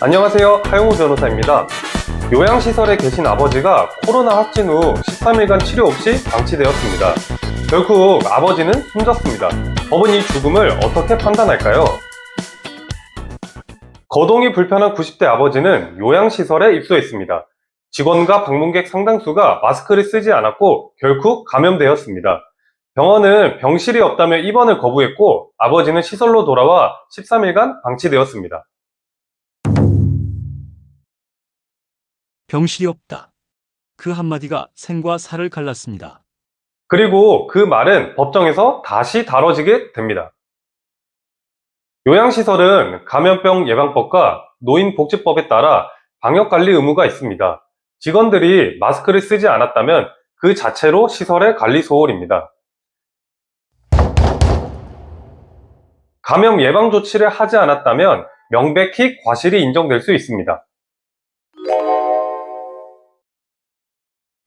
안녕하세요. 하용우 변호사입니다. 요양시설에 계신 아버지가 코로나 확진 후 13일간 치료 없이 방치되었습니다. 결국 아버지는 숨졌습니다. 법은 이 죽음을 어떻게 판단할까요? 거동이 불편한 90대 아버지는 요양시설에 입소했습니다. 직원과 방문객 상당수가 마스크를 쓰지 않았고 결국 감염되었습니다. 병원은 병실이 없다며 입원을 거부했고 아버지는 시설로 돌아와 13일간 방치되었습니다. 병실이 없다. 그 한마디가 생과 사를 갈랐습니다. 그리고 그 말은 법정에서 다시 다뤄지게 됩니다. 요양시설은 감염병 예방법과 노인복지법에 따라 방역관리 의무가 있습니다. 직원들이 마스크를 쓰지 않았다면 그 자체로 시설의 관리 소홀입니다. 감염 예방 조치를 하지 않았다면 명백히 과실이 인정될 수 있습니다.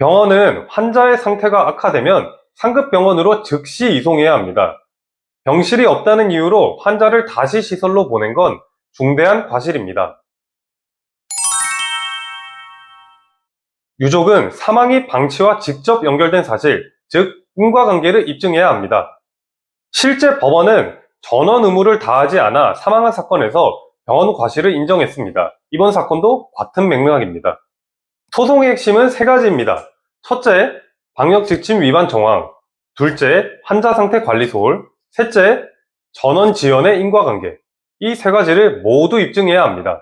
병원은 환자의 상태가 악화되면 상급 병원으로 즉시 이송해야 합니다. 병실이 없다는 이유로 환자를 다시 시설로 보낸 건 중대한 과실입니다. 유족은 사망이 방치와 직접 연결된 사실, 즉 인과관계를 입증해야 합니다. 실제 법원은 전원 의무를 다하지 않아 사망한 사건에서 병원 과실을 인정했습니다. 이번 사건도 같은 맥락입니다. 소송의 핵심은 세 가지입니다. 첫째, 방역 지침 위반 정황. 둘째, 환자 상태 관리 소홀. 셋째, 전원 지연의 인과관계. 이 세 가지를 모두 입증해야 합니다.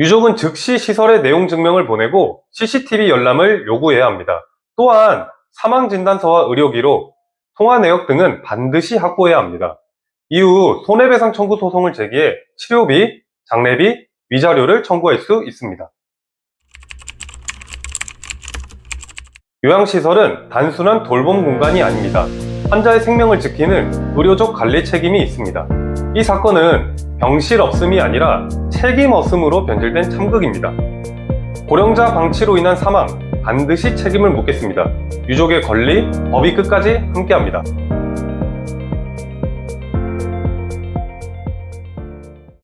유족은 즉시 시설의 내용 증명을 보내고 CCTV 열람을 요구해야 합니다. 또한 사망 진단서와 의료기록, 통화 내역 등은 반드시 확보해야 합니다. 이후 손해배상 청구 소송을 제기해 치료비, 장례비, 위자료를 청구할 수 있습니다. 요양시설은 단순한 돌봄 공간이 아닙니다. 환자의 생명을 지키는 의료적 관리 책임이 있습니다. 이 사건은 병실 없음이 아니라 책임 없음으로 변질된 참극입니다. 고령자 방치로 인한 사망, 반드시 책임을 묻겠습니다. 유족의 권리, 법이 끝까지 함께합니다.